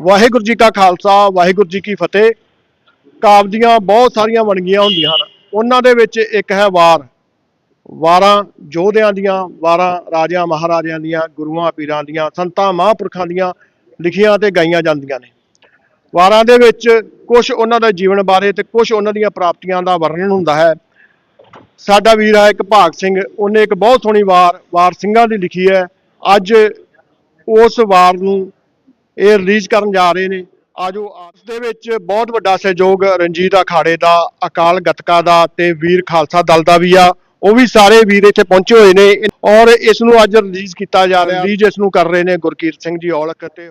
ਵਾਹਿਗੁਰੂ ਜੀ ਕਾ ਖਾਲਸਾ, ਵਾਹਿਗੁਰੂ ਜੀ ਕੀ ਫਤਿਹ। ਕਾਵ ਦੀਆਂ ਬਹੁਤ ਸਾਰੀਆਂ ਵਣਗੀਆਂ ਹੁੰਦੀਆਂ ਹਨ। ਉਹਨਾਂ ਦੇ ਵਿੱਚ ਇੱਕ ਹੈ ਵਾਰ। ਵਾਰਾਂ ਯੋਧਿਆਂ ਦੀਆਂ, ਵਾਰਾਂ ਰਾਜਿਆਂ, ਮਹਾਰਾਜਿਆਂ ਦੀਆਂ, ਗੁਰੂਆਂ, ਪੀਰਾਂ ਦੀਆਂ, ਸੰਤਾਂ, ਮਹਾਂਪੁਰਖਾਂ ਦੀਆਂ ਲਿਖੀਆਂ ਤੇ ਗਾਈਆਂ ਜਾਂਦੀਆਂ ਨੇ। ਵਾਰਾਂ ਦੇ ਵਿੱਚ ਕੁਝ ਉਹਨਾਂ ਦੇ ਜੀਵਨ ਬਾਰੇ ਤੇ ਕੁਝ ਉਹਨਾਂ ਦੀਆਂ ਪ੍ਰਾਪਤੀਆਂ ਦਾ ਵਰਣਨ ਹੁੰਦਾ ਹੈ। ਸਾਡਾ ਵੀਰ ਹੈ ਇੱਕ ਭਾਗ ਸਿੰਘ। ਉਹਨੇ ਇੱਕ ਬਹੁਤ ਸੋਹਣੀ ਵਾਰ ਵਾਰ ਸਿੰਘਾਂ ਦੀ ਲਿਖੀ ਹੈ। ਅੱਜ ਉਸ ਵਾਰ ਨੂੰ ਇਹ ਰਿਲੀਜ਼ ਕਰਨ ਜਾ ਰਹੇ ਨੇ। ਆਜੋ, ਆਪਸ ਦੇ ਵਿੱਚ ਬਹੁਤ ਵੱਡਾ ਸਹਿਯੋਗ ਰਣਜੀਤ ਅਖਾੜੇ ਦਾ, ਅਕਾਲ ਗਤਕਾ ਦਾ ਤੇ ਵੀਰ ਖਾਲਸਾ ਦਲ ਦਾ ਵੀ ਆ। ਉਹ ਵੀ ਸਾਰੇ ਵੀਰ ਇੱਥੇ ਪਹੁੰਚੇ ਹੋਏ ਨੇ। ਔਰ ਇਸ ਨੂੰ ਅੱਜ ਰਿਲੀਜ਼ ਕੀਤਾ ਜਾ ਰਿਹਾ। ਰਿਲੀਜ਼ ਇਸ ਨੂੰ ਕਰ ਰਹੇ ਨੇ ਗੁਰਕੀਰਤ ਸਿੰਘ ਜੀ ਔਲਖ ਤੇ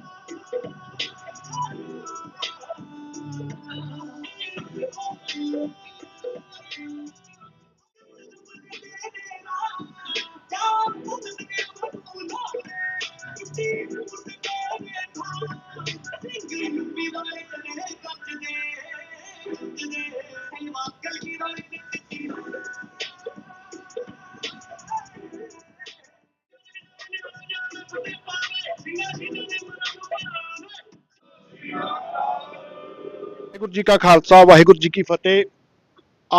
ਵਾਹਿਗੁਰੂ ਜੀ ਕਾ ਖਾਲਸਾ, ਵਾਹਿਗੁਰੂ ਜੀ ਕੀ ਫਤਿਹ।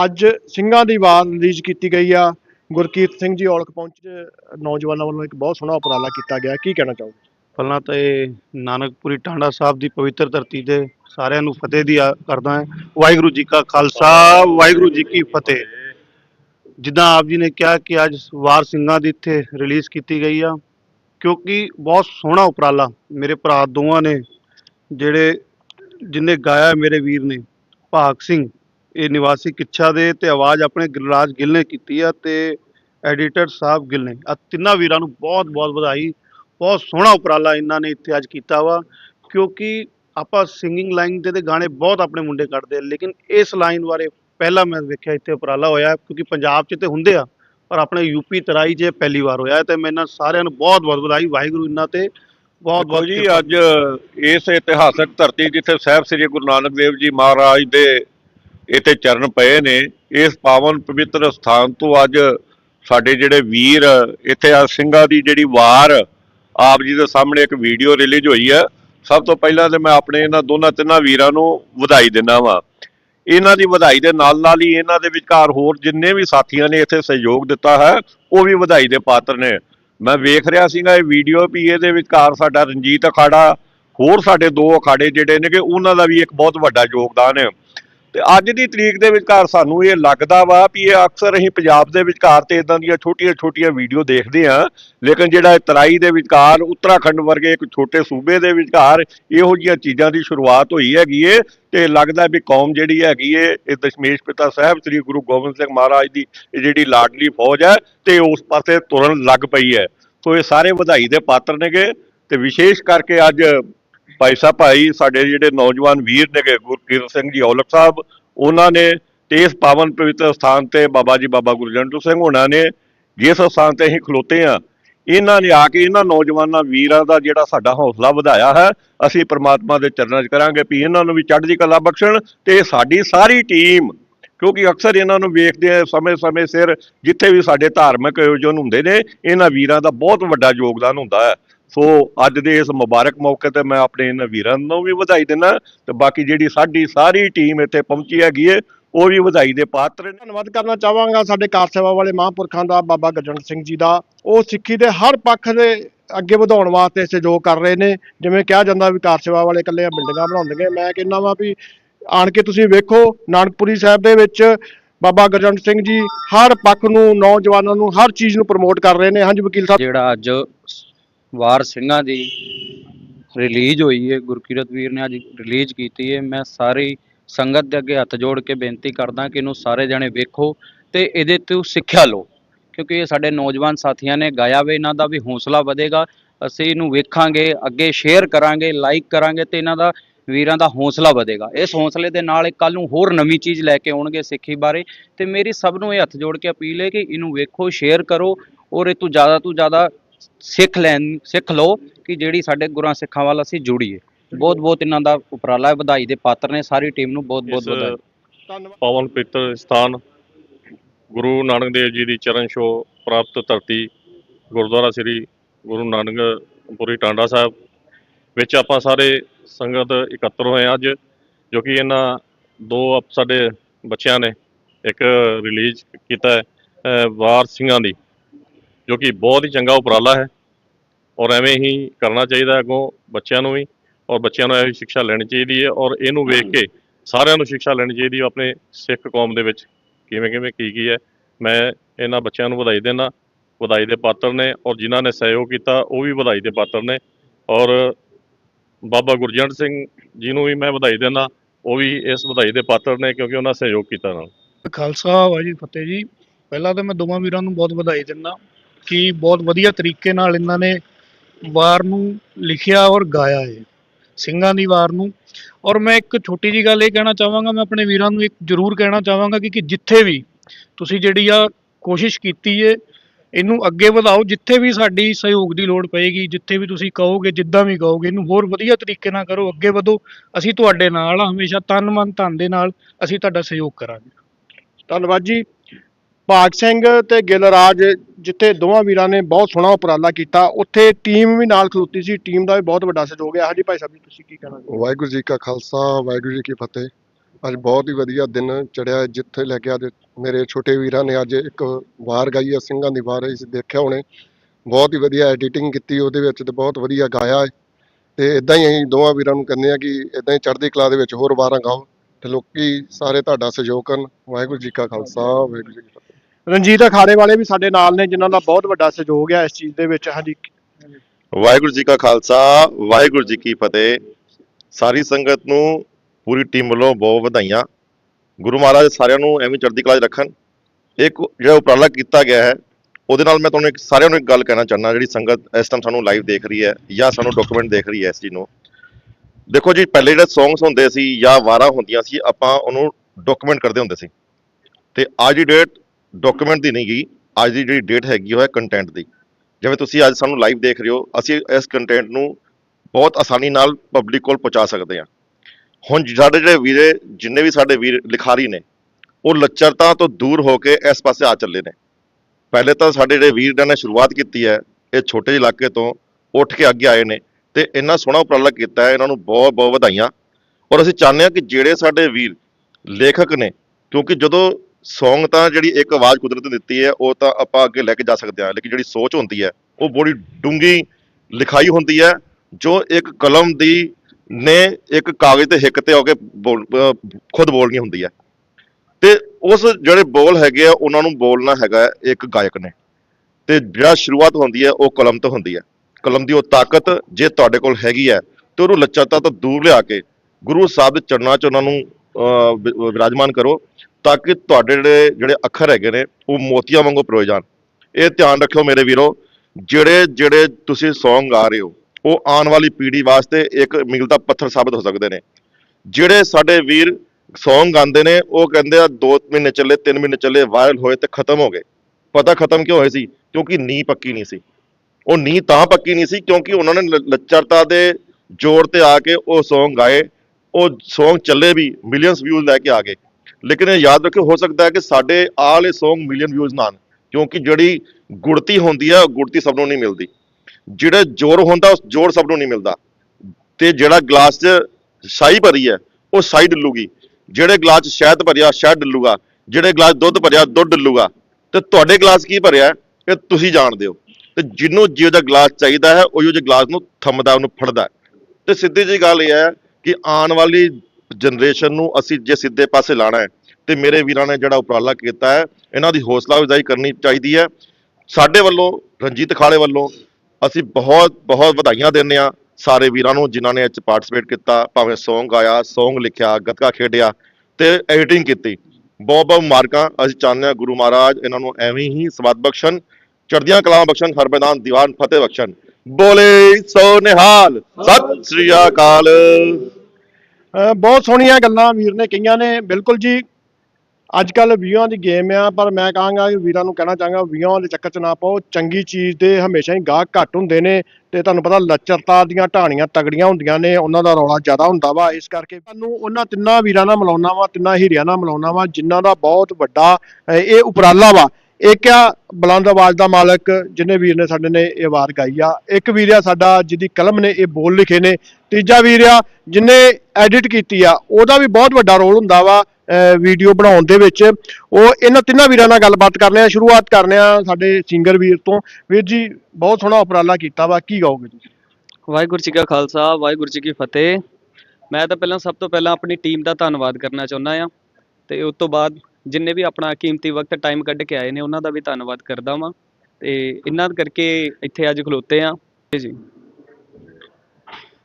ਅੱਜ ਸਿੰਘਾਂ ਦੀ ਵਾਰ ਰਿਲੀਜ਼ ਕੀਤੀ ਗਈ ਆ। ਗੁਰਕੀਰਤ ਸਿੰਘ ਜੀ ਔਲਖ ਪਹੁੰਚੇ ਨੌਜਵਾਨਾਂ ਵੱਲੋਂ ਇੱਕ ਬਹੁਤ ਸੋਹਣਾ ਉਪਰਾਲਾ ਕੀਤਾ ਗਿਆ। ਕੀ ਕਹਿਣਾ ਚਾਹੋਗੇ? ਪਹਿਲਾਂ ਤਾਂ ਇਹ ਨਾਨਕਪੁਰੀ ਟਾਂਡਾ ਸਾਹਿਬ ਦੀ ਪਵਿੱਤਰ ਧਰਤੀ ਤੇ ਸਾਰਿਆਂ ਨੂੰ ਫਤਿਹ ਦੀ ਕਰਦਾ ਹਾਂ। ਵਾਹਿਗੁਰੂ ਜੀ ਕਾ ਖਾਲਸਾ, ਵਾਹਿਗੁਰੂ ਜੀ ਕੀ ਫਤਿਹ। ਜਿੱਦਾਂ ਆਪ ਜੀ ਨੇ ਕਿਹਾ ਕਿ ਅੱਜ ਵਾਰ ਸਿੰਘਾਂ ਦੀ ਇੱਥੇ ਰਿਲੀਜ਼ ਕੀਤੀ ਗਈ ਆ। ਕਿਉਂਕਿ ਬਹੁਤ ਸੋਹਣਾ ਉਪਰਾਲਾ ਮੇਰੇ ਭਰਾ ਦੋਵਾਂ ਨੇ, ਜਿਹੜੇ ਜਿਨੇ ਗਾਇਆ ਮੇਰੇ ਵੀਰ ਨੇ, ਭਾਗ ਸਿੰਘ, ਇਹ ਨਿਵਾਸੀ ਕਿੱਛਾ ਦੇ ਤੇ ਆਵਾਜ਼ ਆਪਣੇ ਗੁਰਰਾਜ ਗਿੱਲ ਨੇ ਕੀਤੀ ਆ ਤੇ ਐਡੀਟਰ ਸਾਹਿਬ ਗਿੱਲ ਨੇ। ਆ ਤਿੰਨਾਂ ਵੀਰਾਂ ਨੂੰ ਬਹੁਤ ਬਹੁਤ ਵਧਾਈ, ਬਹੁਤ ਸੋਹਣਾ ਉਪਰਾਲਾ ਇਹਨਾਂ ਨੇ ਇੱਥੇ ਅੱਜ ਕੀਤਾ ਵਾ, ਕਿਉਂਕਿ ਆਪਾਂ ਸਿੰਗਿੰਗ ਲਾਈਨ ਦੇ ਤੇ ਗਾਣੇ ਬਹੁਤ ਆਪਣੇ ਮੁੰਡੇ ਕੱਢਦੇ ਆ, ਲੇਕਿਨ ਇਸ ਲਾਈਨ ਬਾਰੇ ਪਹਿਲਾਂ ਮੈਂ ਵੇਖਿਆ ਇੱਥੇ ਉਪਰਾਲਾ ਹੋਇਆ, ਕਿਉਂਕਿ ਪੰਜਾਬ 'ਚ ਤੇ ਹੁੰਦੇ ਆ, ਪਰ ਆਪਣੇ ਯੂਪੀ ਤਰਾਈ 'ਚ ਪਹਿਲੀ ਵਾਰ ਹੋਇਆ ਹੈ ਤੇ ਮੈਂ ਇਹਨਾਂ ਸਾਰਿਆਂ ਨੂੰ ਬਹੁਤ ਬਹੁਤ ਵਧਾਈ, ਵਾਹਿਗੁਰੂ ਇਹਨਾਂ ਤੇ ਬਹੁਤ ਬਹੁਤ ਜੀ ਅੱਜ ਇਸ ਇਤਿਹਾਸਕ ਧਰਤੀ ਜਿੱਥੇ ਸਾਹਿਬ ਸ੍ਰੀ ਗੁਰੂ ਨਾਨਕ ਦੇਵ ਜੀ ਮਹਾਰਾਜ ਦੇ ਇੱਥੇ ਚਰਨ ਪਏ ਨੇ ਇਸ ਪਾਵਨ ਪਵਿੱਤਰ ਸਥਾਨ ਤੋਂ ਅੱਜ ਸਾਡੇ ਜਿਹੜੇ ਵੀਰ ਇੱਥੇ ਆ ਸਿੰਘਾਂ ਦੀ ਜਿਹੜੀ ਵਾਰ ਆਪ ਜੀ ਦੇ ਸਾਹਮਣੇ ਇੱਕ ਵੀਡੀਓ ਰਿਲੀਜ਼ ਹੋਈ ਹੈ ਸਭ ਤੋਂ ਪਹਿਲਾਂ ਤੇ ਮੈਂ ਆਪਣੇ ਇਹਨਾਂ ਦੋਨਾਂ ਤਿੰਨਾਂ ਵੀਰਾਂ ਨੂੰ ਵਧਾਈ ਦਿੰਦਾ ਵਾਂ। ਇਹਨਾਂ ਦੀ ਵਧਾਈ ਦੇ ਨਾਲ ਨਾਲ ਹੀ ਇਹਨਾਂ ਦੇ ਵਿਚਕਾਰ ਹੋਰ ਜਿੰਨੇ ਵੀ ਸਾਥੀਆਂ ਨੇ ਇੱਥੇ ਸਹਿਯੋਗ ਦਿੱਤਾ ਹੈ ਉਹ ਵੀ ਵਧਾਈ ਦੇ ਪਾਤਰ ਨੇ। ਮੈਂ ਵੇਖ ਰਿਹਾ ਸੀਗਾ ਇਹ ਵੀਡੀਓ ਵੀ ਇਹਦੇ ਵਿਚਕਾਰ ਸਾਡਾ ਰਣਜੀਤ ਅਖਾੜਾ, ਹੋਰ ਸਾਡੇ ਦੋ ਅਖਾੜੇ ਜਿਹੜੇ ਨੇਗੇ ਉਹਨਾਂ ਦਾ ਵੀ ਇੱਕ ਬਹੁਤ ਵੱਡਾ ਯੋਗਦਾਨ ਹੈ। ਤੇ ਅੱਜ ਦੀ ਤਰੀਕ ਦੇ ਵਿਚਕਾਰ ਸਾਨੂੰ ਇਹ ਲੱਗਦਾ ਵਾ ਵੀ ਇਹ ਅਕਸਰ ਅਸੀਂ ਪੰਜਾਬ ਦੇ ਵਿਚਕਾਰ ਤੇ ਇਦਾਂ ਦੀਆਂ ਛੋਟੀਆਂ-ਛੋਟੀਆਂ ਵੀਡੀਓ ਦੇਖਦੇ ਆ ਲੇਕਿਨ ਜਿਹੜਾ ਇਹ ਤਰਾਈ ਦੇ ਵਿਚਕਾਰ, ਉੱਤਰਾਖੰਡ ਵਰਗੇ ਇੱਕ ਛੋਟੇ ਸੂਬੇ ਦੇ ਵਿਚਕਾਰ ਇਹੋ ਜਿਹੀਆਂ ਚੀਜ਼ਾਂ ਦੀ ਸ਼ੁਰੂਆਤ ਹੋਈ ਹੈਗੀ ਏ ਤੇ ਲੱਗਦਾ ਵੀ ਕੌਮ ਜਿਹੜੀ ਹੈਗੀ ਏ, ਇਹ ਦਸ਼ਮੇਸ਼ ਪਿਤਾ ਸਾਹਿਬ ਸ੍ਰੀ ਗੁਰੂ ਗੋਬਿੰਦ ਸਿੰਘ ਮਹਾਰਾਜ ਦੀ ਇਹ ਜਿਹੜੀ ਲਾਡਲੀ ਫੌਜ ਹੈ ਤੇ ਉਸ ਪਾਸੇ ਤੁਰਨ ਲੱਗ ਪਈ ਹੈ। ਸੋ ਇਹ ਸਾਰੇ ਵਧਾਈ ਦੇ ਪਾਤਰ ਨੇਗੇ ਤੇ ਵਿਸ਼ੇਸ਼ ਕਰਕੇ ਅੱਜ ਭਾਈ ਸਾਹਿਬ, ਭਾਈ, ਸਾਡੇ ਜਿਹੜੇ ਨੌਜਵਾਨ ਵੀਰ ਨੇਗੇ, ਗੁਰਕੀਰਤ ਸਿੰਘ ਜੀ, ਔਲਖ ਸਾਹਿਬ, ਉਹਨਾਂ ਨੇ ਤੇ ਇਸ ਪਾਵਨ ਪਵਿੱਤਰ ਸਥਾਨ ਤੇ ਬਾਬਾ ਜੀ, ਬਾਬਾ ਗੁਰਜੰਟੂ ਸਿੰਘ ਹੋਣਾ ਨੇ, ਜਿਸ ਸਥਾਨ ਤੇ ਅਸੀਂ ਖਲੋਤੇ ਆ ਇਹਨਾਂ ਨੇ ਆ ਕੇ ਇਹਨਾਂ ਨੌਜਵਾਨਾਂ ਵੀਰਾਂ ਦਾ ਜਿਹੜਾ ਸਾਡਾ ਹੌਸਲਾ ਵਧਾਇਆ ਹੈ, ਅਸੀਂ ਪ੍ਰਮਾਤਮਾ ਦੇ ਚਰਨਾਂ 'ਚ ਕਰਾਂਗੇ, ਵੀ ਇਹਨਾਂ ਨੂੰ ਵੀ ਚੜ੍ਹਦੀ ਕਲਾ ਬਖਸ਼ਣ ਤੇ ਸਾਡੀ ਸਾਰੀ ਟੀਮ, ਕਿਉਂਕਿ ਅਕਸਰ ਇਹਨਾਂ ਨੂੰ ਵੇਖਦੇ ਆ, ਸਮੇਂ-ਸਮੇਂ ਸਿਰ ਜਿੱਥੇ ਵੀ ਸਾਡੇ ਧਾਰਮਿਕ ਆਯੋਜਨ ਹੁੰਦੇ ਨੇ, ਇਹਨਾਂ ਵੀਰਾਂ ਦਾ ਬਹੁਤ ਵੱਡਾ ਯੋਗਦਾਨ ਹੁੰਦਾ ਹੈ। ਸੋ ਅੱਜ ਦੇ ਇਸ ਮੁਬਾਰਕ ਮੌਕੇ ਤੇ ਮੈਂ ਆਪਣੇ ਇਹਨਾਂ ਵੀਰਾਂ ਨੂੰ ਵੀ ਵਧਾਈ ਦਿੰਦਾ ਤੇ ਬਾਕੀ ਜਿਹੜੀ ਸਾਡੀ ਸਾਰੀ ਟੀਮ ਇੱਥੇ ਪਹੁੰਚੀ ਹੈਗੀ ਏ ਉਹ ਵੀ ਵਧਾਈ ਦੇ ਪਾਤਰ ਨੇ। ਧੰਨਵਾਦ ਕਰਨਾ ਚਾਹਾਂਗਾ ਸਾਡੇ ਕਾਰ ਸੇਵਾ ਵਾਲੇ ਮਹਾਂਪੁਰਖਾਂ ਦਾ ਬਾਬਾ ਗਰਜੰਟ ਸਿੰਘ ਜੀ ਦਾ। ਉਹ ਸਿੱਖੀ ਦੇ ਹਰ ਪੱਖ ਦੇ ਅੱਗੇ ਵਧਾਉਣ ਵਾਸਤੇ ਸਹਿਯੋਗ ਕਰ ਰਹੇ ਨੇ। ਜਿਵੇਂ ਕਿਹਾ ਜਾਂਦਾ ਵੀ ਕਾਰ ਸੇਵਾ ਵਾਲੇ ਇਕੱਲੇ ਬਿਲਡਿੰਗਾਂ ਬਣਾਉਂਦੇ ਮੈਂ ਕਹਿੰਦਾ ਵਾਂ ਵੀ ਆਣ ਕੇ ਤੁਸੀਂ ਵੇਖੋ ਨਾਨਕਪੁਰੀ ਸਾਹਿਬ ਦੇ ਵਿੱਚ ਬਾਬਾ ਗਰਜੰਟ ਸਿੰਘ ਜੀ ਹਰ ਪੱਖ ਨੂੰ ਨੌਜਵਾਨਾਂ ਨੂੰ ਹਰ ਚੀਜ਼ ਨੂੰ ਪ੍ਰਮੋਟ ਕਰ ਰਹੇ ਨੇ। ਹਾਂਜੀ ਵਕੀਲ ਸਾਹਿਬ। ਜਿਹੜਾ ਅੱਜ ਵਾਰ ਸਿੰਘਾਂ ਦੀ ਰਿਲੀਜ਼ ਹੋਈ ਹੈ, ਗੁਰਕੀਰਤ ਵੀਰ ਨੇ ਅੱਜ ਰਿਲੀਜ਼ ਕੀਤੀ ਹੈ। ਮੈਂ ਸਾਰੀ ਸੰਗਤ ਦੇ ਅੱਗੇ ਹੱਥ ਜੋੜ ਕੇ ਬੇਨਤੀ ਕਰਦਾ ਕਿ ਇਹਨੂੰ ਸਾਰੇ ਜਣੇ ਵੇਖੋ ਤੇ ਇਹਦੇ ਤੋਂ ਸਿੱਖਿਆ ਲਓ, ਕਿਉਂਕਿ ਇਹ ਸਾਡੇ ਨੌਜਵਾਨ ਸਾਥੀਆਂ ਨੇ ਗਾਇਆ ਵੇ, ਇਹਨਾਂ ਦਾ ਵੀ ਹੌਸਲਾ ਵਧੇਗਾ। ਅਸੀਂ ਇਹਨੂੰ ਵੇਖਾਂਗੇ, ਅੱਗੇ ਸ਼ੇਅਰ ਕਰਾਂਗੇ ਲਾਈਕ ਕਰਾਂਗੇ ਤੇ ਇਹਨਾਂ ਦਾ ਵੀਰਾਂ ਦਾ ਹੌਸਲਾ ਵਧੇਗਾ। ਇਸ ਹੌਸਲੇ ਦੇ ਨਾਲ ਇਹ ਕੱਲ ਨੂੰ ਹੋਰ ਨਵੀਂ ਚੀਜ਼ ਲੈ ਕੇ ਆਉਣਗੇ ਸਿੱਖੀ ਬਾਰੇ। ਤੇ ਮੇਰੀ ਸਭ ਨੂੰ ਇਹ ਹੱਥ ਜੋੜ ਕੇ ਅਪੀਲ ਹੈ ਕਿ ਇਹਨੂੰ ਵੇਖੋ ਸ਼ੇਅਰ ਕਰੋ ਔਰ ਇਹ ਤੋਂ ਜ਼ਿਆਦਾ ਤੋਂ ਜ਼ਿਆਦਾ ਸਿੱਖ ਲੈਣ ਸਿੱਖ ਲਓ ਕਿ ਜਿਹੜੀ ਸਾਡੇ ਗੁਰਾਂ ਸਿੱਖਾਂ ਵੱਲ ਅਸੀਂ ਜੁੜੀਏ। ਬਹੁਤ ਬਹੁਤ ਇਹਨਾਂ ਦਾ ਉਪਰਾਲਾ ਹੈ ਵਧਾਈ ਦੇ ਪਾਤਰ ਨੇ ਸਾਰੀ ਟੀਮ ਨੂੰ ਬਹੁਤ ਬਹੁਤ ਵਧਾਈ। ਧੰਨਵਾਦ। ਪਾਵਨ ਪਵਿੱਤਰ ਸਥਾਨ ਗੁਰੂ ਨਾਨਕ ਦੇਵ ਜੀ ਦੀ ਚਰਨ ਛੋਹ ਪ੍ਰਾਪਤ ਧਰਤੀ ਗੁਰਦੁਆਰਾ ਸ੍ਰੀ ਗੁਰੂ ਨਾਨਕ ਪੁਰੀ ਟਾਂਡਾ ਸਾਹਿਬ ਵਿੱਚ ਆਪਾਂ ਸਾਰੇ ਸੰਗਤ ਇਕੱਤਰ ਹੋਏ ਹਾਂ ਅੱਜ ਜੋ ਕਿ ਇਹਨਾਂ ਦੋ ਸਾਡੇ ਬੱਚਿਆਂ ਨੇ ਇੱਕ ਰਿਲੀਜ਼ ਕੀਤਾ ਹੈ ਵਾਰ ਸਿੰਘਾਂ ਦੀ। ਜੋ ਕਿ ਬਹੁਤ ਹੀ ਚੰਗਾ ਉਪਰਾਲਾ ਹੈ ਔਰ ਐਵੇਂ ਹੀ ਕਰਨਾ ਚਾਹੀਦਾ ਅੱਗੋਂ ਬੱਚਿਆਂ ਨੂੰ ਵੀ ਔਰ ਬੱਚਿਆਂ ਨੂੰ ਇਹੋ ਸਿੱਖਿਆ ਲੈਣੀ ਚਾਹੀਦੀ ਹੈ ਔਰ ਇਹਨੂੰ ਵੇਖ ਕੇ ਸਾਰਿਆਂ ਨੂੰ ਸਿੱਖਿਆ ਲੈਣੀ ਚਾਹੀਦੀ ਹੈ ਆਪਣੇ ਸਿੱਖ ਕੌਮ ਦੇ ਵਿੱਚ ਕਿਵੇਂ ਕਿਵੇਂ ਕੀ ਕੀ ਹੈ। ਮੈਂ ਇਹਨਾਂ ਬੱਚਿਆਂ ਨੂੰ ਵਧਾਈ ਦਿੰਦਾ, ਵਧਾਈ ਦੇ ਪਾਤਰ ਨੇ ਔਰ ਜਿਨ੍ਹਾਂ ਨੇ ਸਹਿਯੋਗ ਕੀਤਾ ਉਹ ਵੀ ਵਧਾਈ ਦੇ ਪਾਤਰ ਨੇ ਔਰ ਬਾਬਾ ਗੁਰਜੰਟ ਸਿੰਘ ਜੀ ਨੂੰ ਵੀ ਮੈਂ ਵਧਾਈ ਦਿੰਦਾ, ਉਹ ਵੀ ਇਸ ਵਧਾਈ ਦੇ ਪਾਤਰ ਨੇ ਕਿਉਂਕਿ ਉਹਨਾਂ ਸਹਿਯੋਗ ਕੀਤਾ ਨਾਲ। ਖਾਲਸਾ ਵਾਹਿਗੁਰੂ ਜੀ ਫਤਿਹ ਜੀ। ਪਹਿਲਾਂ ਤਾਂ ਮੈਂ ਦੋਵਾਂ ਵੀਰਾਂ ਨੂੰ ਬਹੁਤ ਵਧਾਈ ਦਿੰਦਾ। ਕਿ ਬਹੁਤ ਵਧੀਆ ਤਰੀਕੇ ਨਾਲ ਇਹਨਾਂ ਨੇ ਵਾਰ ਨੂੰ ਲਿਖਿਆ ਔਰ ਗਾਇਆ ਹੈ ਸਿੰਘਾਂ ਦੀ ਵਾਰ ਨੂੰ। ਔਰ ਮੈਂ ਇੱਕ ਛੋਟੀ ਜੀ ਗੱਲ ਇਹ ਕਹਿਣਾ ਚਾਹਾਂਗਾ, ਮੈਂ ਆਪਣੇ ਵੀਰਾਂ ਨੂੰ ਇੱਕ ਜ਼ਰੂਰ ਕਹਿਣਾ ਚਾਹਾਂਗਾ ਕਿ ਕਿ ਜਿੱਥੇ ਵੀ ਤੁਸੀਂ ਜਿਹੜੀ ਆ ਕੋਸ਼ਿਸ਼ ਕੀਤੀ ਏ, ਇਹਨੂੰ ਅੱਗੇ ਵਧਾਓ। ਜਿੱਥੇ ਵੀ ਸਾਡੀ ਸਹਿਯੋਗ ਦੀ ਲੋੜ ਪਏਗੀ, ਜਿੱਥੇ ਵੀ ਤੁਸੀਂ ਕਹੋਗੇ, ਜਿੱਦਾਂ ਵੀ ਕਹੋਗੇ, ਇਹਨੂੰ ਹੋਰ ਵਧੀਆ ਤਰੀਕੇ ਨਾਲ ਕਰੋ, ਅੱਗੇ ਵਧੋ। ਅਸੀਂ ਤੁਹਾਡੇ ਨਾਲ ਆ ਹਮੇਸ਼ਾ, ਤਨ ਮਨ ਧਨ ਦੇ ਨਾਲ ਅਸੀਂ ਤੁਹਾਡਾ ਸਹਿਯੋਗ ਕਰਾਂਗੇ। ਧੰਨਵਾਦ ਜੀ। ਭਾਗ ਸਿੰਘ ਤੇ ਗਿੱਲ ਰਾਜ ਜਿੱਥੇ ਦੋਵਾਂ ਵੀਰਾਂ ਨੇ ਬਹੁਤ ਸੋਹਣਾ ਉਪਰਾਲਾ ਕੀਤਾ। ਉੱਥੇ ਟੀਮ ਵੀ ਨਾਲ ਖਲੋਤੀ ਸੀ। ਟੀਮ ਦਾ ਵੀ ਬਹੁਤ ਵੱਡਾ ਸਹਿਯੋਗ ਹੈ। ਹਾਂਜੀ ਭਾਈ ਸਾਹਿਬ ਜੀ, ਤੁਸੀਂ ਕੀ ਕਹਿਣਾ ਚਾਹੋਗੇ? ਵਾਹਿਗੁਰੂ ਜੀ ਕਾ ਖਾਲਸਾ, ਵਾਹਿਗੁਰੂ ਜੀ ਕੀ ਫਤਿਹ। ਅੱਜ ਬਹੁਤ ਹੀ ਵਧੀਆ ਦਿਨ ਚੜਿਆ ਜਿੱਥੇ ਲੈ ਕੇ ਅੱਜ ਮੇਰੇ ਛੋਟੇ ਵੀਰਾਂ ਨੇ ਅੱਜ ਇੱਕ ਵਾਰ ਗਾਈ ਹੈ, ਸਿੰਘਾਂ ਦੀ ਵਾਰ ਇਸ ਦੇਖਿਆ ਹੋਣੇ। ਬਹੁਤ ਹੀ ਵਧੀਆ ਐਡੀਟਿੰਗ ਕੀਤੀ ਉਹਦੇ ਵਿੱਚ ਤੇ ਬਹੁਤ ਵਧੀਆ ਗਾਇਆ ਹੈ। ਤੇ ਇਦਾਂ ਹੀ ਅਸੀਂ ਦੋਵਾਂ ਵੀਰਾਂ ਨੂੰ ਕਹਿੰਦੇ ਆ ਕਿ ਇਦਾਂ ਹੀ ਚੜ੍ਹਦੀ ਕਲਾ ਦੇ ਵਿੱਚ ਹੋਰ ਵਾਰਾਂ ਗਾਓ ਤੇ ਲੋਕੀ ਸਾਰੇ ਤੁਹਾਡਾ ਸਹਿਯੋਗ ਕਰਨ। ਵਾਹਿਗੁਰੂ ਜੀ ਕਾ ਖਾਲਸਾ, ਵਾਹਿਗੁਰੂ ਜੀ ਕੀ ਫਤਿਹ। ਰਣਜੀਤ ਅਖਾੜੇ ਵਾਲੇ ਵੀ ਸਾਡੇ ਨਾਲ ਨੇ, ਜਿਨ੍ਹਾਂ ਦਾ ਬਹੁਤ ਵੱਡਾ ਸਹਿਯੋਗ ਹੈ ਇਸ ਚੀਜ਼ ਦੇ ਵਿੱਚ। ਹਾਂਜੀ। ਵਾਹਿਗੁਰੂ ਜੀ ਕਾ ਖਾਲਸਾ, ਵਾਹਿਗੁਰੂ ਜੀ ਕੀ ਫਤਿਹ। ਸਾਰੀ ਸੰਗਤ ਨੂੰ ਪੂਰੀ ਟੀਮ ਵੱਲੋਂ ਬਹੁਤ ਵਧਾਈਆਂ। ਗੁਰੂ ਮਹਾਰਾਜ ਸਾਰਿਆਂ ਨੂੰ ਐਵੇਂ ਚੜ੍ਹਦੀ ਕਲਾ 'ਚ ਰੱਖਣ। ਇੱਕ ਜਿਹੜਾ ਉਪਰਾਲਾ ਕੀਤਾ ਗਿਆ ਹੈ, ਉਹਦੇ ਨਾਲ ਮੈਂ ਤੁਹਾਨੂੰ ਇੱਕ ਸਾਰਿਆਂ ਨੂੰ ਇੱਕ ਗੱਲ ਕਹਿਣਾ ਚਾਹੁੰਦਾ, ਜਿਹੜੀ ਸੰਗਤ ਇਸ ਟਾਈਮ ਸਾਨੂੰ ਲਾਈਵ ਦੇਖ ਰਹੀ ਹੈ, ਜਾਂ ਸਾਨੂੰ ਡਾਕੂਮੈਂਟ ਦੇਖ ਰਹੀ ਹੈ ਇਸ ਚੀਜ਼ ਨੂੰ। ਦੇਖੋ ਜੀ, ਪਹਿਲੇ ਜਿਹੜੇ ਸੌਂਗਸ ਹੁੰਦੇ ਸੀ ਜਾਂ ਵਾਰਾਂ ਹੁੰਦੀਆਂ ਸੀ, ਆਪਾਂ ਉਹਨੂੰ ਡਾਕੂਮੈਂਟ ਕਰਦੇ ਹੁੰਦੇ ਸੀ। ਤੇ ਅੱਜ ਦੀ ਡੇਟ ਡਾਕੂਮੈਂਟ ਦੀ ਨਹੀਂ ਗਈ, ਅੱਜ ਦੀ ਜਿਹੜੀ ਡੇਟ ਹੈਗੀ ਉਹ ਹੈ ਕੰਟੈਂਟ ਦੀ। ਜਿਵੇਂ ਤੁਸੀਂ ਅੱਜ ਸਾਨੂੰ ਲਾਈਵ ਦੇਖ ਰਹੇ ਹੋ, ਅਸੀਂ ਇਸ ਕੰਟੈਂਟ ਨੂੰ ਬਹੁਤ ਆਸਾਨੀ ਨਾਲ ਪਬਲਿਕ ਕੋਲ ਪਹੁੰਚਾ ਸਕਦੇ ਹਾਂ। ਹੁਣ ਸਾਡੇ ਜਿਹੜੇ ਵੀਰੇ, ਜਿੰਨੇ ਵੀ ਸਾਡੇ ਵੀਰ ਲਿਖਾਰੀ ਨੇ, ਉਹ ਲੱਚਰਤਾ ਤੋਂ ਦੂਰ ਹੋ ਕੇ ਇਸ ਪਾਸੇ ਆ ਚੱਲੇ ਨੇ। ਪਹਿਲੇ ਤਾਂ ਸਾਡੇ ਜਿਹੜੇ ਵੀਰਾਂ ਨੇ ਸ਼ੁਰੂਆਤ ਕੀਤੀ ਹੈ, ਇਹ ਛੋਟੇ ਇਲਾਕੇ ਤੋਂ ਉੱਠ ਕੇ ਅੱਗੇ ਆਏ ਨੇ ਤੇ ਇੰਨਾ ਸੋਹਣਾ ਉਪਰਾਲਾ ਕੀਤਾ ਹੈ, ਇਹਨਾਂ ਨੂੰ ਬਹੁਤ ਬਹੁਤ ਵਧਾਈਆਂ। ਔਰ ਅਸੀਂ ਚਾਹੁੰਦੇ ਹਾਂ ਕਿ ਜਿਹੜੇ ਸਾਡੇ ਵੀਰ ਲੇਖਕ ਨੇ, ਕਿਉਂਕਿ ਜਦੋਂ ਸੌਂਗ ਤਾਂ ਜਿਹੜੀ ਇੱਕ ਆਵਾਜ਼ ਕੁਦਰਤ ਦਿੱਤੀ ਹੈ ਉਹ ਤਾਂ ਆਪਾਂ ਅੱਗੇ ਲੈ ਕੇ ਜਾ ਸਕਦੇ ਹਾਂ ਲੇਕਿਨ ਜਿਹੜੀ ਸੋਚ ਹੁੰਦੀ ਹੈ ਉਹ ਬੜੀ ਡੂੰਗੀ ਲਿਖਾਈ ਹੁੰਦੀ ਹੈ ਜੋ ਇੱਕ ਕਲਮ ਦੀ ਨੇ ਇੱਕ ਕਾਗਜ਼ ਤੇ ਹਿੱਕ ਤੇ ਹੋ ਕੇ ਬੋਲ- ਖੁਦ ਬੋਲਣੀ ਹੁੰਦੀ ਹੈ। ਤੇ ਉਸ ਜਿਹੜੇ ਬੋਲ ਹੈਗੇ ਆ ਉਹਨਾਂ ਨੂੰ ਬੋਲਣਾ ਹੈਗਾ ਇੱਕ ਗਾਇਕ ਨੇ। ਤੇ ਜਿਹੜਾ ਸ਼ੁਰੂਆਤ ਹੁੰਦੀ ਹੈ ਉਹ ਕਲਮ ਤੋਂ ਹੁੰਦੀ ਹੈ। ਕਲਮ ਦੀ ਉਹ ਤਾਕਤ ਜੇ ਤੁਹਾਡੇ ਕੋਲ ਹੈਗੀ ਹੈ ਤੇ ਉਹਨੂੰ ਲੱਚਰਤਾ ਤੋਂ ਦੂਰ ਲਿਆ ਕੇ ਗੁਰੂ ਸਾਹਿਬ ਦੇ ਚਰਨਾਂ 'ਚ ਉਹਨਾਂ ਨੂੰ ਅਹ, ਵਿਰਾਜਮਾਨ ਕਰੋ। ਤਾਂ ਕਿ ਤੁਹਾਡੇ ਜਿਹੜੇ ਜਿਹੜੇ ਅੱਖਰ ਹੈਗੇ ਨੇ, ਉਹ ਮੋਤੀਆਂ ਵਾਂਗੂ ਪਰੋਏ ਜਾਣ। ਇਹ ਧਿਆਨ ਰੱਖਿਓ ਮੇਰੇ ਵੀਰੋ, ਜਿਹੜੇ ਜਿਹੜੇ ਤੁਸੀਂ Song ਗਾ ਰਹੇ ਹੋ, ਉਹ ਆਉਣ ਵਾਲੀ ਪੀੜ੍ਹੀ ਵਾਸਤੇ ਇੱਕ ਮੀਲ ਦਾ ਪੱਥਰ ਸਾਬਤ ਹੋ ਸਕਦੇ ਨੇ। ਜਿਹੜੇ ਸਾਡੇ ਵੀਰ Song ਗਾਉਂਦੇ ਨੇ, ਉਹ ਕਹਿੰਦੇ ਆ 2 ਮਹੀਨੇ ਚੱਲੇ 3 ਮਹੀਨੇ ਚੱਲੇ ਵਾਇਰਲ ਹੋਏ ਤੇ ਖਤਮ ਹੋ ਗਏ। ਪਤਾ ਖਤਮ ਕਿਉਂ ਹੋਏ ਸੀ? ਕਿਉਂਕਿ ਨੀਂਹ ਪੱਕੀ ਨਹੀਂ ਸੀ। ਉਹ ਨੀਂਹ ਤਾਂ ਪੱਕੀ ਨਹੀਂ ਸੀ ਕਿਉਂਕਿ ਉਹਨਾਂ ਨੇ ਲ- ਲੱਚਰਤਾ ਦੇ ਜ਼ੋਰ ਤੇ ਆ ਕੇ ਉਹ Song ਗਾਏ। ਉਹ Song ਚੱਲੇ ਵੀ ਮਿਲੀਅਨਸ ਵਿਊਜ਼ ਲੈ ਕੇ ਆ ਗਏ। ਲੇਕਿਨ ਇਹ ਯਾਦ ਰੱਖਿਓ, ਹੋ ਸਕਦਾ ਹੈ ਕਿ ਸਾਡੇ ਆਲ ਆਲੇ Song ਮਿਲੀਅਨ ਵਿਊਜ਼ ਨਾ ਆਉਣ, ਕਿਉਂਕਿ ਜਿਹੜੀ ਗੁੜਤੀ ਹੁੰਦੀ ਹੈ ਉਹ ਗੁੜਤੀ ਸਭ ਨੂੰ ਨਹੀਂ ਮਿਲਦੀ। ਜਿਹੜਾ ਜ਼ੋਰ ਹੁੰਦਾ, ਉਸ ਜ਼ੋਰ ਸਭ ਨੂੰ ਨਹੀਂ ਮਿਲਦਾ। ਤੇ ਜਿਹੜਾ ਗਲਾਸ 'ਚ ਸ਼ਾਹੀ ਭਰੀ ਹੈ, ਉਹ ਸ਼ਾਹੀ ਡੁੱਲੂਗੀ। ਜਿਹੜੇ ਗਲਾਸ 'ਚ ਸ਼ਹਿਦ ਭਰਿਆ, ਸ਼ਹਿਦ ਡੁੱਲੂਗਾ। ਜਿਹੜੇ ਗਲਾਸ ਦੁੱਧ ਭਰਿਆ, ਦੁੱਧ ਡੁੱਲੂਗਾ। ਤੇ ਤੁਹਾਡੇ ਗਲਾਸ ਕੀ ਭਰਿਆ ਇਹ ਤੁਸੀਂ ਜਾਣਦੇ ਹੋ ਤੇ ਜਿਹਨੂੰ ਜਿਹੋ ਜਿਹਾ ਗਲਾਸ ਚਾਹੀਦਾ ਹੈ, ਉਹ ਉਹੋ ਜਿਹੇ ਗਲਾਸ ਨੂੰ ਥੰਮਦਾ, ਉਹਨੂੰ ਫੜਦਾ ਹੈ। ਤੇ ਸਿੱਧੀ ਜਿਹੀ ਗੱਲ ਇਹ ਹੈ ਕਿ ਆਉਣ ਵਾਲੀ ਜਨਰੇਸ਼ਨ ਨੂੰ ਅਸੀਂ ਜੇ ਸਿੱਧੇ ਪਾਸੇ ਲਾਣਾ ਹੈ, ਤੇ ਮੇਰੇ ਵੀਰਾਂ ਨੇ ਜਿਹੜਾ ਉਪਰਾਲਾ ਕੀਤਾ ਹੈ, ਇਹਨਾਂ ਦੀ ਹੌਸਲਾ ਅਫਜ਼ਾਈ ਕਰਨੀ ਚਾਹੀਦੀ ਹੈ। ਸਾਡੇ ਵੱਲੋਂ, ਰਣਜੀਤ ਖਾਲੇ ਵੱਲੋਂ ਅਸੀਂ ਬਹੁਤ ਬਹੁਤ ਵਧਾਈਆਂ ਦਿੰਦੇ ਹਾਂ ਸਾਰੇ ਵੀਰਾਂ ਨੂੰ, ਜਿਨ੍ਹਾਂ ਨੇ ਅੱਜ 'ਚ ਪਾਰਟਿਸਿਪੇਟ ਕੀਤਾ, ਭਾਵੇਂ Song ਗਾਇਆ, Song ਲਿਖਿਆ, ਗੱਤਕਾ ਖੇਡਿਆ ਤੇ ਐਡੀਟਿੰਗ ਕੀਤੀ। ਬਹੁਤ ਬਹੁਤ ਮੁਬਾਰਕਾਂ। ਅਸੀਂ ਚਾਹੁੰਦੇ ਹਾਂ ਗੁਰੂ ਮਹਾਰਾਜ ਇਹਨਾਂ ਨੂੰ ਐਵੇਂ ਹੀ ਸਵਾਦ ਬਖਸ਼ਣ, ਚੜ੍ਹਦੀਆਂ ਕਲਾਂ ਬਖਸ਼ਣ, ਹਰ ਮੈਦਾਨ, ਦੀਵਾਨ, ਫਤਿਹ ਬਖਸ਼ਣ। ਬੋਲੇ ਸੋ ਨਿਹਾਲ। ਸਤਿ ਸ੍ਰੀ ਅਕਾਲ। ਬਹੁਤ ਸੋਹਣੀਆਂ ਗੱਲਾਂ ਵੀਰ ਨੇ ਕਹੀਆਂ ਨੇ। ਬਿਲਕੁਲ ਜੀ ਅੱਜ ਕੱਲ ਵੀਆਂ ਦੀ ਗੇਮ ਆ, ਪਰ ਮੈਂ ਕਹਾਂਗਾ ਕਿ ਵੀਰਾਂ ਨੂੰ ਕਹਿਣਾ ਚਾਹਾਂਗਾ ਵੀਆਂ ਦੇ ਚੱਕਰ 'ਚ ਨਾ ਪਾਓ। ਚੰਗੀ ਚੀਜ਼ ਦੇ ਹਮੇਸ਼ਾ ਹੀ ਗਾਹਕ ਘੱਟ ਹੁੰਦੇ ਨੇ ਤੇ ਤੁਹਾਨੂੰ ਪਤਾ ਲੱਚਰਤਾ ਦੀਆਂ ਢਾਣੀਆਂ ਤਗੜੀਆਂ ਹੁੰਦੀਆਂ ਨੇ, ਉਹਨਾਂ ਦਾ ਰੌਲਾ ਜ਼ਿਆਦਾ ਹੁੰਦਾ ਵਾ। ਇਸ ਕਰਕੇ ਤੁਹਾਨੂੰ ਉਹਨਾਂ ਤਿੰਨਾਂ ਵੀਰਾਂ ਨਾਲ ਮਿਲਾਉਣਾ ਵਾ, ਤਿੰਨਾਂ ਹੀਰਿਆਂ ਨਾਲ ਮਿਲਾਉਣਾ ਵਾ, ਜਿਨ੍ਹਾਂ ਦਾ ਬਹੁਤ ਵੱਡਾ ਇਹ ਉਪਰਾਲਾ ਵਾ। ਇੱਕ ਆ ਬੁਲੰਦ ਆਵਾਜ਼ ਦਾ ਮਾਲਕ ਜਿਹਨੇ ਵੀਰ ਨੇ ਸਾਡੇ ਨੇ ਇਹ ਵਾਰ ਗਾਈ ਆ। ਇੱਕ ਵੀਰ ਆ ਸਾਡਾ ਜਿਹਦੀ ਕਲਮ ਨੇ ਇਹ ਬੋਲ ਲਿਖੇ ਨੇ। ਤੀਜਾ ਵੀਰ ਆ ਜਿਹਨੇ ਐਡਿਟ ਕੀਤੀ ਆ, ਉਹਦਾ ਵੀ ਬਹੁਤ ਵੱਡਾ ਰੋਲ ਹੁੰਦਾ ਵਾ ਵੀਡੀਓ ਬਣਾਉਣ ਦੇ ਵਿੱਚ। ਉਹ ਇਹਨਾਂ ਤਿੰਨਾਂ ਵੀਰਾਂ ਨਾਲ ਗੱਲਬਾਤ ਕਰਨੇ ਆ ਸ਼ੁਰੂਆਤ ਕਰਨੇ ਆ ਸਾਡੇ ਸਿੰਗਰ ਵੀਰ ਤੋਂ। ਵੀਰ ਜੀ, ਬਹੁਤ ਸੋਹਣਾ ਉਪਰਾਲਾ ਕੀਤਾ ਵਾ, ਕੀ ਗਾਓਗੇ ਤੁਸੀਂ? ਵਾਹਿਗੁਰੂ ਜੀ ਕਾ ਖਾਲਸਾ, ਵਾਹਿਗੁਰੂ ਜੀ ਕੀ ਫਤਿਹ। ਮੈਂ ਤਾਂ ਪਹਿਲਾਂ ਸਭ ਤੋਂ ਪਹਿਲਾਂ ਆਪਣੀ ਟੀਮ ਦਾ ਧੰਨਵਾਦ ਕਰਨਾ ਚਾਹੁੰਦਾ ਆ। ਤੇ ਉਸ ਤੋਂ ਬਾਅਦ ਜਿੰਨੇ ਵੀ ਆਪਣਾ ਕੀਮਤੀ ਵਕਤ ਟਾਈਮ ਕੱਢ ਕੇ ਆਏ ਨੇ, ਉਹਨਾਂ ਦਾ ਵੀ ਧੰਨਵਾਦ ਕਰਦਾ ਵਾਂ। ਤੇ ਇਹਨਾਂ ਕਰਕੇ ਇੱਥੇ ਅੱਜ ਖਲੋਤੇ ਆ। ਜੀ।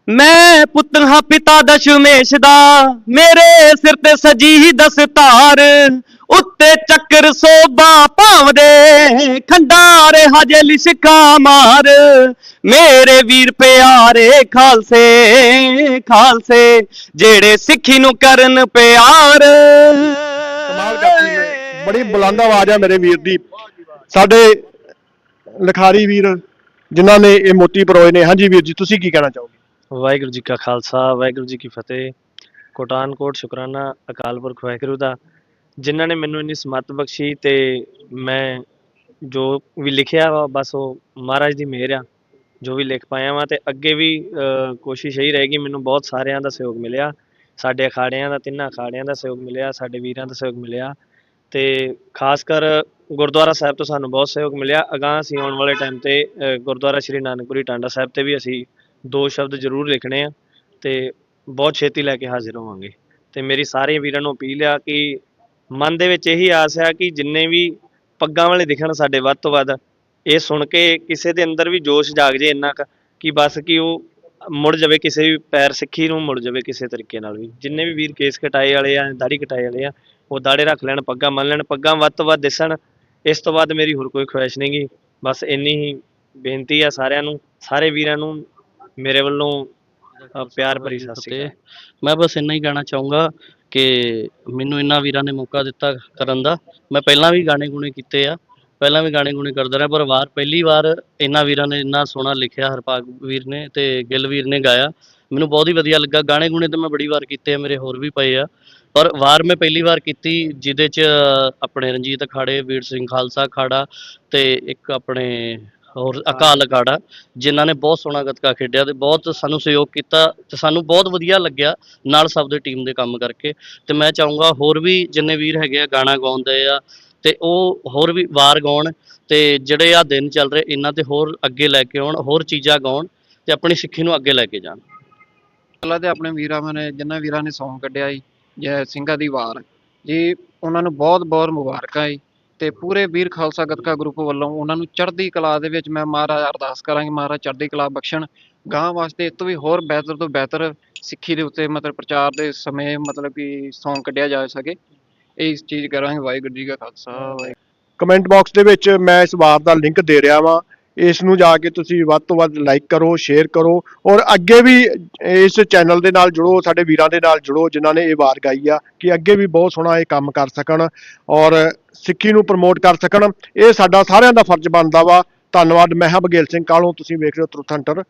ਮੈਂ ਪੁੱਤਰ ਹਾਂ ਪਿਤਾ ਦਸ਼ਮੇਸ਼ ਦਾ, ਮੇਰੇ ਸਿਰ ਤੇ ਸਜੀ ਦਸਤਾਰ, ਉੱਤੇ ਚੱਕਰ ਸੋਭਾ ਭਾਵਦੇ, ਖੰਡਾਰੇ ਹਜੇ ਲਿਸ਼ਕਾ ਮਾਰ। ਮੇਰੇ ਵੀਰ ਪਿਆਰੇ ਖਾਲਸੇ ਖਾਲਸੇ, ਜਿਹੜੇ ਸਿੱਖੀ ਨੂੰ ਕਰਨ ਪਿਆਰ। ਬੜੀ ਬੁਲੰਦ ਆਵਾਜ਼ ਆ ਮੇਰੇ ਵੀਰ ਦੀ। ਸਾਡੇ ਲਿਖਾਰੀ ਵੀਰ ਜਿਨ੍ਹਾਂ ਨੇ ਇਹ ਮੋਤੀ ਪਰੋਏ ਨੇ। ਹਾਂਜੀ ਵੀਰ ਜੀ ਤੁਸੀਂ ਕੀ ਕਹਿਣਾ ਚਾਹੋਗੇ? ਵਾਹਿਗੁਰੂ ਜੀ ਕਾ ਖਾਲਸਾ ਵਾਹਿਗੁਰੂ ਜੀ ਕੀ ਫਤਿਹ। ਕੋਟਾਨਕੋਟ ਸ਼ੁਕਰਾਨਾ ਅਕਾਲ ਪੁਰਖ ਵਾਹਿਗੁਰੂ ਦਾ। ਜਿਨ੍ਹਾਂ ਨੇ ਮੈਨੂੰ ਇੰਨੀ ਸਮੱਤ ਬਖਸ਼ੀ ਤੇ ਮੈਂ ਜੋ ਵੀ ਲਿਖਿਆ ਵਾ ਬਸ ਉਹ ਮਹਾਰਾਜ ਦੀ ਮਿਹਰ ਆ। ਜੋ ਵੀ ਲਿਖ ਪਾਇਆ ਵਾ ਤੇ ਅੱਗੇ ਵੀ ਅਹ, ਕੋਸ਼ਿਸ਼ ਇਹੀ ਰਹੇਗੀ ਮੈਨੂੰ ਬਹੁਤ ਸਾਰਿਆਂ ਦਾ ਸਹਿਯੋਗ ਮਿਲਿਆ। ਸਾਡੇ ਅਖਾੜਿਆਂ ਦਾ ਤਿੰਨਾਂ ਅਖਾੜਿਆਂ ਦਾ ਸਹਿਯੋਗ ਮਿਲਿਆ ਸਾਡੇ ਵੀਰਾਂ ਦਾ ਸਹਿਯੋਗ ਮਿਲਿਆ। ਤੇ ਖਾਸ ਕਰ ਗੁਰਦੁਆਰਾ ਸਾਹਿਬ ਤੋਂ ਸਾਨੂੰ ਬਹੁਤ ਸਹਿਯੋਗ ਮਿਲਿਆ। ਅਗਾਂਹ ਅਸੀਂ ਆਉਣ ਵਾਲੇ ਟਾਈਮ ਤੇ ਗੁਰਦੁਆਰਾ ਸ਼੍ਰੀ ਨਾਨਕਪੁਰੀ ਟਾਂਡਾ ਸਾਹਿਬ ਤੇ ਵੀ ਅਸੀਂ ਦੋ ਸ਼ਬਦ ਜ਼ਰੂਰ ਲਿਖਣੇ ਆ ਤੇ ਬਹੁਤ ਛੇਤੀ ਲੈ ਕੇ ਹਾਜ਼ਰ ਹੋਵਾਂਗੇ। ਤੇ ਮੇਰੀ ਸਾਰੇ ਵੀਰਾਂ ਨੂੰ ਅਪੀਲ ਆ ਕਿ ਮਨ ਦੇ ਵਿੱਚ ਇਹੀ ਆਸ ਆ ਕਿ ਜਿੰਨੇ ਵੀ ਪੱਗਾਂ ਵਾਲੇ ਦਿਖਣ ਸਾਡੇ ਵੱਧ ਤੋਂ ਵੱਧ, ਇਹ ਸੁਣ ਕੇ ਕਿਸੇ ਦੇ ਅੰਦਰ ਵੀ ਜੋਸ਼ ਜਾਗ ਜੇ ਇੰਨਾ ਕੁ ਕਿ ਬਸ ਕਿ ਉਹ ਮੁੜ ਜਾਵੇ ਕਿਸੇ ਵੀ ਪੈਰ ਸਿੱਖੀ ਨੂੰ, ਮੁੜ ਜਾਵੇ ਕਿਸੇ ਤਰੀਕੇ ਨਾਲ ਵੀ। ਜਿੰਨੇ ਵੀ ਵੀਰ ਕੇਸ ਕਟਾਏ ਵਾਲੇ ਆ ਦਾੜੀ ਕਟਾਏ ਵਾਲੇ ਆ, ਉਹ ਦਾੜੇ ਰੱਖ ਲੈਣ, ਪੱਗਾਂ ਮੰਨ ਲੈਣ, ਪੱਗਾਂ ਵੱਧ ਤੋਂ ਵੱਧ ਦਿਸਣ, ਇਸ ਤੋਂ ਬਾਅਦ ਮੇਰੀ ਹੋਰ ਕੋਈ ਖੁਆਇਸ਼ ਨਹੀਂਗੀ ਬਸ ਇੰਨੀ ਹੀ ਬੇਨਤੀ ਆ ਸਾਰਿਆਂ ਨੂੰ, ਸਾਰੇ ਵੀਰਾਂ ਨੂੰ, ਮੇਰੇ ਵੱਲੋਂ ਪਿਆਰ ਭਰੀ ਸਤਿ ਸ਼੍ਰੀ ਅਕਾਲ। ਮੈਂ ਬਸ ਇੰਨਾ ਹੀ ਗਾਣਾ ਚਾਹੂੰਗਾ ਕਿ ਮੈਨੂੰ ਇੰਨਾ ਵੀਰਾਂ ਨੇ ਮੌਕਾ ਦਿੱਤਾ ਕਰਨ ਦਾ। ਮੈਂ ਪਹਿਲਾਂ ਵੀ ਗਾਣੇ ਗੁਣੇ ਕੀਤੇ ਆ। ਪਹਿਲਾਂ ਵੀ ਗਾਣੇ ਗੁਣੇ ਕਰਦਾ ਰਿਹਾ, ਪਰ ਵਾਰ ਪਹਿਲੀ ਵਾਰ ਇਹਨਾਂ ਵੀਰਾਂ ਨੇ ਇੰਨਾ ਸੋਹਣਾ ਲਿਖਿਆ ਹਰਪਾਕ ਵੀਰ ਨੇ ਤੇ ਗਿੱਲ ਵੀਰ ਨੇ ਗਾਇਆ। ਮੈਨੂੰ ਬਹੁਤ ਹੀ ਵਧੀਆ ਲੱਗਾ। ਗਾਣੇ ਗੁਣੇ ਤਾਂ ਮੈਂ ਬੜੀ ਵਾਰ ਕੀਤੇ ਆ, ਮੇਰੇ ਹੋਰ ਵੀ ਪਏ ਆ। ਪਰ ਵਾਰ ਮੈਂ ਪਹਿਲੀ ਵਾਰ ਕੀਤੀ ਜਿਹਦੇ ਚ ਆਪਣੇ ਰਣਜੀਤ ਅਖਾੜੇ, ਵੀਰ ਸਿੰਘ ਖਾਲਸਾ ਅਖਾੜਾ ਤੇ ਇੱਕ ਆਪਣੇ ਹੋਰ ਅਕਾਲ ਅਖਾੜਾ, ਜਿਨ੍ਹਾਂ ਨੇ ਬਹੁਤ ਸੋਹਣਾ ਗੱਤਕਾ ਖੇਡਿਆ ਤੇ ਬਹੁਤ ਸਾਨੂੰ ਸਹਿਯੋਗ ਕੀਤਾ ਤੇ ਸਾਨੂੰ ਬਹੁਤ ਵਧੀਆ ਲੱਗਿਆ ਨਾਲ ਸਭ ਦੇ ਟੀਮ ਦੇ ਕੰਮ ਕਰਕੇ। ਤੇ ਮੈਂ ਚਾਹੂੰਗਾ ਹੋਰ ਵੀ ਜਿੰਨੇ ਵੀਰ ਹੈਗੇ ਆ ਗਾਣਾ ਗਾਉਂਦੇ ਆ ਤੇ ਉਹ ਹੋਰ ਵੀ ਵਾਰ ਗਾਉਣ ਤੇ ਜਿਹੜੇ ਆ ਦਿਨ ਚੱਲ ਰਹੇ, ਇਹਨਾਂ ਤੇ ਹੋਰ ਅੱਗੇ ਲੈ ਕੇ ਆਉਣ, ਹੋਰ ਚੀਜ਼ਾਂ ਗਾਉਣ ਤੇ ਆਪਣੀ ਸਿੱਖੀ ਨੂੰ ਅੱਗੇ ਲੈ ਕੇ ਜਾਣ। ਪਹਿਲਾਂ ਤੇ ਆਪਣੇ ਵੀਰਾਂ ਨੇ ਜਿਨ੍ਹਾਂ ਵੀਰਾਂ ਨੇ ਸੌਂਗ ਕੱਢਿਆ ਜੀ, ਜੈ ਸਿੰਘਾਂ ਦੀ ਵਾਰ, ਜੀ ਉਹਨਾਂ ਨੂੰ ਬਹੁਤ ਬਹੁਤ ਮੁਬਾਰਕਾਂ ਜੀ ਤੇ ਪੂਰੇ ਵੀਰ ਖਾਲਸਾ ਗੱਤਕਾ ਗਰੁੱਪ ਵੱਲੋਂ ਉਹਨਾਂ ਨੂੰ ਚੜ੍ਹਦੀ ਕਲਾ ਦੇ ਵਿੱਚ ਮੈਂ ਮਹਾਰਾਜ ਅਰਦਾਸ ਕਰਾਂਗੇ, ਮਹਾਰਾਜ ਚੜ੍ਹਦੀ ਕਲਾ ਬਖਸ਼ਣ ਗਾਂ ਵਾਸਤੇ ਇਸ ਤੋਂ ਵੀ ਹੋਰ ਬਿਹਤਰ ਤੋਂ ਬਿਹਤਰ ਸਿੱਖੀ ਦੇ ਉੱਤੇ ਮਤਲਬ ਪ੍ਰਚਾਰ ਦੇ ਸਮੇਂ ਮਤਲਬ ਕਿ ਸੌਂਗ ਕੱਢਿਆ ਜਾ ਸਕੇ। ਇਹ ਚੀਜ਼ ਕਰਾਂਗੇ, ਵਾਹਿਗੁਰੂ ਜੀ ਕਾ ਖਾਲਸਾ, ਵਾਹਿਗੁਰੂ। ਕਮੈਂਟ ਬਾਕਸ ਦੇ ਵਿੱਚ ਮੈਂ ਇਸ ਵਾਰ ਦਾ ਲਿੰਕ ਦੇ ਰਿਹਾ ਵਾਂ। ਇਸ ਨੂੰ ਜਾ ਕੇ ਤੁਸੀਂ ਵੱਧ ਤੋਂ ਵੱਧ ਲਾਈਕ ਕਰੋ, ਸ਼ੇਅਰ ਕਰੋ ਔਰ ਅੱਗੇ ਵੀ ਇਸ ਚੈਨਲ ਦੇ ਨਾਲ ਜੁੜੋ, ਸਾਡੇ ਵੀਰਾਂ ਦੇ ਨਾਲ ਜੁੜੋ ਜਿਨ੍ਹਾਂ ਨੇ ਇਹ ਵਾਰ ਗਾਈ ਆ ਕਿ ਅੱਗੇ ਵੀ ਬਹੁਤ ਸੋਹਣਾ ਇਹ ਕੰਮ ਕਰ ਸਕਣ ਔਰ ਸਿੱਖੀ ਨੂੰ ਪ੍ਰਮੋਟ ਕਰ ਸਕਣ। ਇਹ ਸਾਡਾ ਸਾਰਿਆਂ ਦਾ ਫਰਜ਼ ਬਣਦਾ ਵਾ। ਧੰਨਵਾਦ, ਮੈਂ ਹਾਂ ਬਗੇਲ ਸਿੰਘ ਕਾਲੋਂ ਤੁਸੀਂ ਵੇਖ ਰਹੇ ਹੋ ਤਰੁੱਥ ਹੰਟਰ